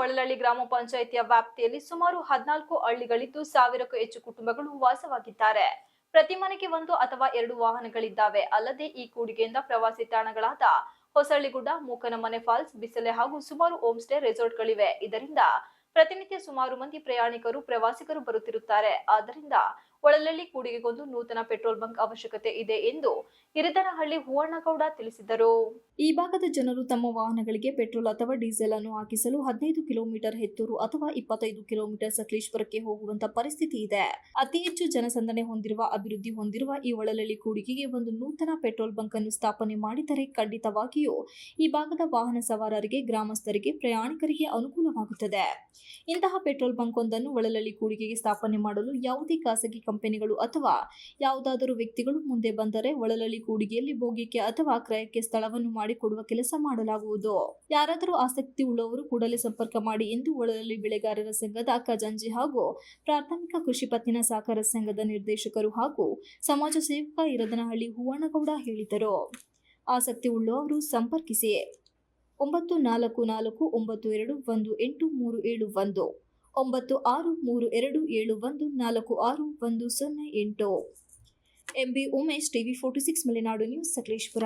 ಒಳಲಳ್ಳಿ ಗ್ರಾಮ ಪಂಚಾಯಿತಿಯ ವ್ಯಾಪ್ತಿಯಲ್ಲಿ ಸುಮಾರು ಹದಿನಾಲ್ಕು ಹಳ್ಳಿಗಳಿದ್ದು ಸಾವಿರಕ್ಕೂ ಹೆಚ್ಚು ಕುಟುಂಬಗಳು ವಾಸವಾಗಿದ್ದಾರೆ. ಪ್ರತಿ ಮನೆಗೆ ಒಂದು ಅಥವಾ ಎರಡು ವಾಹನಗಳಿದ್ದಾವೆ. ಅಲ್ಲದೆ ಈ ಕೂಡಿಗೆಯಿಂದ ಪ್ರವಾಸಿ ತಾಣಗಳಾದ ಹೊಸಳ್ಳಿಗುಡ್ಡ, ಮೂಕನಮನೆ ಫಾಲ್ಸ್, ಬಿಸಲೆ ಹಾಗೂ ಸುಮಾರು ಹೋಮ್ ಸ್ಟೇ ರೆಸಾರ್ಟ್ಗಳಿವೆ. ಇದರಿಂದ ಪ್ರತಿನಿತ್ಯ ಸುಮಾರು ಮಂದಿ ಪ್ರಯಾಣಿಕರು, ಪ್ರವಾಸಿಗರು ಬರುತ್ತಿರುತ್ತಾರೆ. ಆದ್ದರಿಂದ ಒಳಲಳ್ಳಿ ಕೂಡಿಗೆಗೊಂದು ನೂತನ ಪೆಟ್ರೋಲ್ ಬಂಕ್ ಅವಶ್ಯಕತೆ ಇದೆ ಎಂದು ಹಿರಿದನಹಳ್ಳಿ ಹೂವಣ್ಣಗೌಡ ತಿಳಿಸಿದರು. ಈ ಭಾಗದ ಜನರು ತಮ್ಮ ವಾಹನಗಳಿಗೆ ಪೆಟ್ರೋಲ್ ಅಥವಾ ಡೀಸೆಲ್ ಅನ್ನು ಹಾಕಿಸಲು ಹದಿನೈದು ಕಿಲೋಮೀಟರ್ ಹೆತ್ತೂರು ಅಥವಾ ಇಪ್ಪತ್ತೈದು ಕಿಲೋಮೀಟರ್ ಸಕಲೇಶ್ವರಕ್ಕೆ ಹೋಗುವಂತ ಪರಿಸ್ಥಿತಿ ಇದೆ. ಅತಿ ಹೆಚ್ಚು ಜನಸಂದಣಿ ಹೊಂದಿರುವ, ಅಭಿವೃದ್ಧಿ ಹೊಂದಿರುವ ಈ ಒಳಲಳ್ಳಿ ಕೂಡಿಗೆಗೆ ಒಂದು ನೂತನ ಪೆಟ್ರೋಲ್ ಬಂಕ್ ಅನ್ನು ಸ್ಥಾಪನೆ ಮಾಡಿದರೆ ಖಂಡಿತವಾಗಿಯೂ ಈ ಭಾಗದ ವಾಹನ ಸವಾರರಿಗೆ, ಗ್ರಾಮಸ್ಥರಿಗೆ, ಪ್ರಯಾಣಿಕರಿಗೆ ಅನುಕೂಲವಾಗುತ್ತದೆ. ಇಂತಹ ಪೆಟ್ರೋಲ್ ಬಂಕ್ ಒಂದನ್ನು ಒಳಲಳ್ಳಿ ಕೂಡಿಗೆಗೆ ಸ್ಥಾಪನೆ ಮಾಡಲು ಯಾವುದೇ ಖಾಸಗಿ ಕಂಪನಿಗಳು ಅಥವಾ ಯಾವುದಾದರೂ ವ್ಯಕ್ತಿಗಳು ಮುಂದೆ ಬಂದರೆ ಒಳಲಳ್ಳಿ ಕೂಡಿಗೆಯಲ್ಲಿ ಭೋಗ್ಯಕ್ಕೆ ಅಥವಾ ಕ್ರಯಕ್ಕೆ ಸ್ಥಳವನ್ನು ಮಾಡಿಕೊಡುವ ಕೆಲಸ ಮಾಡಲಾಗುವುದು. ಯಾರಾದರೂ ಆಸಕ್ತಿ ಉಳ್ಳವರು ಕೂಡಲೇ ಸಂಪರ್ಕ ಮಾಡಿ ಎಂದು ಒಳಲಳ್ಳಿ ಬೆಳೆಗಾರರ ಸಂಘದ ಖಜಾಂಜಿ ಹಾಗೂ ಪ್ರಾಥಮಿಕ ಕೃಷಿ ಪತ್ತಿನ ಸಹಕಾರ ಸಂಘದ ನಿರ್ದೇಶಕರು ಹಾಗೂ ಸಮಾಜ ಸೇವಕ ಇರದನಹಳ್ಳಿ ಹೂವಣ್ಣಗೌಡ ಹೇಳಿದರು. ಆಸಕ್ತಿ ಉಳ್ಳವರು ಸಂಪರ್ಕಿಸಿ. ಒಂಬತ್ತು ನಾಲ್ಕು ನಾಲ್ಕು ಒಂಬತ್ತು ಎರಡು ಒಂದು ಎಂಟು ಮೂರು ಏಳು ಒಂದು. ಒಂಬತ್ತು ಆರು ಮೂರು ಎರಡು ಏಳು ಒಂದು ನಾಲ್ಕು ಆರು ಒಂದು ಸೊನ್ನೆ ಎಂಟು. MB Umesh, TV forty six, Malenadu news, Sakleshpur.